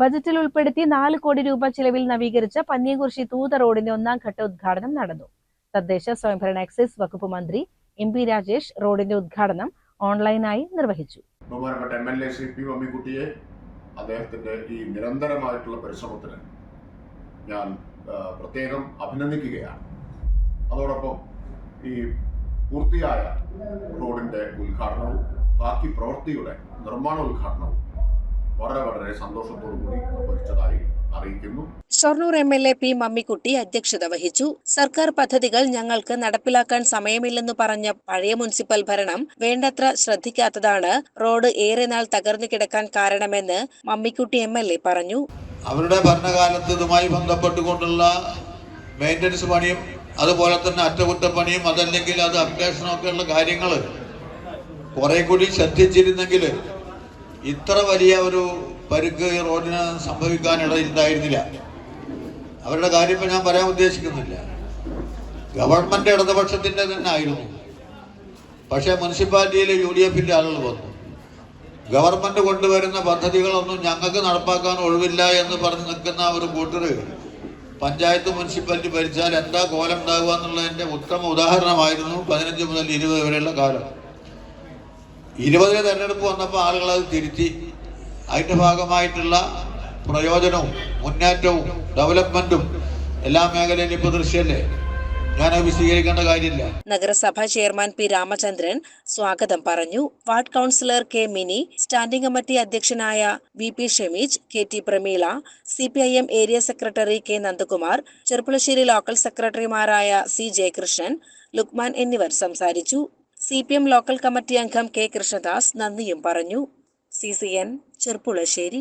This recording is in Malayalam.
ബജറ്റിൽ ഉൾപ്പെടുത്തി നാല് കോടി രൂപ ചിലവിൽ നവീകരിച്ച പന്നിയകുറിശി തൂത റോഡിന്റെ ഒന്നാം ഘട്ട ഉദ്ഘാടനം നടന്നു. തദ്ദേശ സ്വയംഭരണ എക്സൈസ് വകുപ്പ് മന്ത്രി എം പി രാജേഷ് റോഡിന്റെ ഉദ്ഘാടനം ഓൺലൈനായി നിർവഹിച്ചു. ബഹുമാനപ്പെട്ട M L A C P മമ്മിക്കുട്ടിയെ അദ്ദേഹത്തിന്റെ ഈ നിരന്തരമായിട്ടുള്ള പരിശ്രമത്തിന് ഞാൻ പ്രത്യേകം അഭിനന്ദിക്കുകയാണ്. അതോടൊപ്പം ഈ പൂർത്തിയായ റോഡിന്റെ ഉദ്ഘാടനവും ബാക്കി പ്രവൃത്തിയുടെ നിർമ്മാണ ഉദ്ഘാടനവും വളരെ വളരെ സന്തോഷത്തോടു കൂടി നിർവഹിച്ചതായി അറിയിക്കുന്നു. Shoranur M L A P Mammikutty അധ്യക്ഷത വഹിച്ചു. സർക്കാർ പദ്ധതികൾ ഞങ്ങൾക്ക് നടപ്പിലാക്കാൻ സമയമില്ലെന്ന് പറഞ്ഞ പഴയ മുനിസിപ്പൽ ഭരണം വേണ്ടത്ര ശ്രദ്ധിക്കാത്തതാണ് റോഡ് ഏറെ നാൾ തകർന്നു കിടക്കാൻ കാരണമെന്ന് മമ്മിക്കുട്ടി എം എൽ എ പറഞ്ഞു. അവരുടെ ഭരണകാലത്ത് ഇതുമായി ബന്ധപ്പെട്ടുകൊണ്ടുള്ള മെയിന്റനൻസ് പണിയും അതുപോലെ തന്നെ അറ്റകുറ്റപ്പണിയും അതല്ലെങ്കിൽ അത് അപ്ഡേഷനൊക്കെയുള്ള കാര്യങ്ങൾ കുറെ കൂടി ശ്രദ്ധിച്ചിരുന്നെങ്കിൽ ഇത്ര വലിയ ഒരു പരുക്ക് ഈ റോഡിന് സംഭവിക്കാനിടയുണ്ടായിരുന്നില്ല അവരുടെ കാര്യം ഇപ്പം ഞാൻ പറയാൻ ഉദ്ദേശിക്കുന്നില്ല. ഗവൺമെന്റ് ഇടതുപക്ഷത്തിന്റെ തന്നെ ആയിരുന്നു. പക്ഷേ മുനിസിപ്പാലിറ്റിയിൽ യു ഡി എഫിന്റെ ആളുകൾ വന്നു. ഗവൺമെന്റ് കൊണ്ടുവരുന്ന പദ്ധതികളൊന്നും ഞങ്ങൾക്ക് നടപ്പാക്കാൻ ഒഴിവില്ല എന്ന് പറഞ്ഞ് നിൽക്കുന്ന ഒരു കൂട്ടർ പഞ്ചായത്ത് മുനിസിപ്പാലിറ്റി ഭരിച്ചാൽ എന്താ കോലം ഉണ്ടാകുക എന്നുള്ളതിന്റെ ഉത്തമ ഉദാഹരണമായിരുന്നു പതിനഞ്ച് മുതൽ ഇരുപത് വരെയുള്ള കാലം. ഇരുപതിലെ തെരഞ്ഞെടുപ്പ് വന്നപ്പോൾ ആളുകൾ അത് തിരുത്തി. അതിന്റെ ഭാഗമായിട്ടുള്ള പ്രയോജനവും മുന്നേറ്റവും ഡെവലപ്മെന്റും എല്ലാ മേഖലയിലും ഇപ്പോൾ ദൃശ്യല്ലേ? വിശദീകരിക്കേണ്ട കാര്യമില്ല. നഗരസഭാ ചെയർമാൻ പി രാമചന്ദ്രൻ സ്വാഗതം പറഞ്ഞു. Ward councillor K Mini standing committee അധ്യക്ഷനായ V P Shameej K T Prameela C P I M area secretary K Nandakumar Cherpulassery local സെക്രട്ടറിമാരായ സി ജയകൃഷ്ണൻ ലുക്മാൻ എന്നിവർ സംസാരിച്ചു. C P M local committee അംഗം കെ കൃഷ്ണദാസ് നന്ദിയും പറഞ്ഞു. C C N Cherpulassery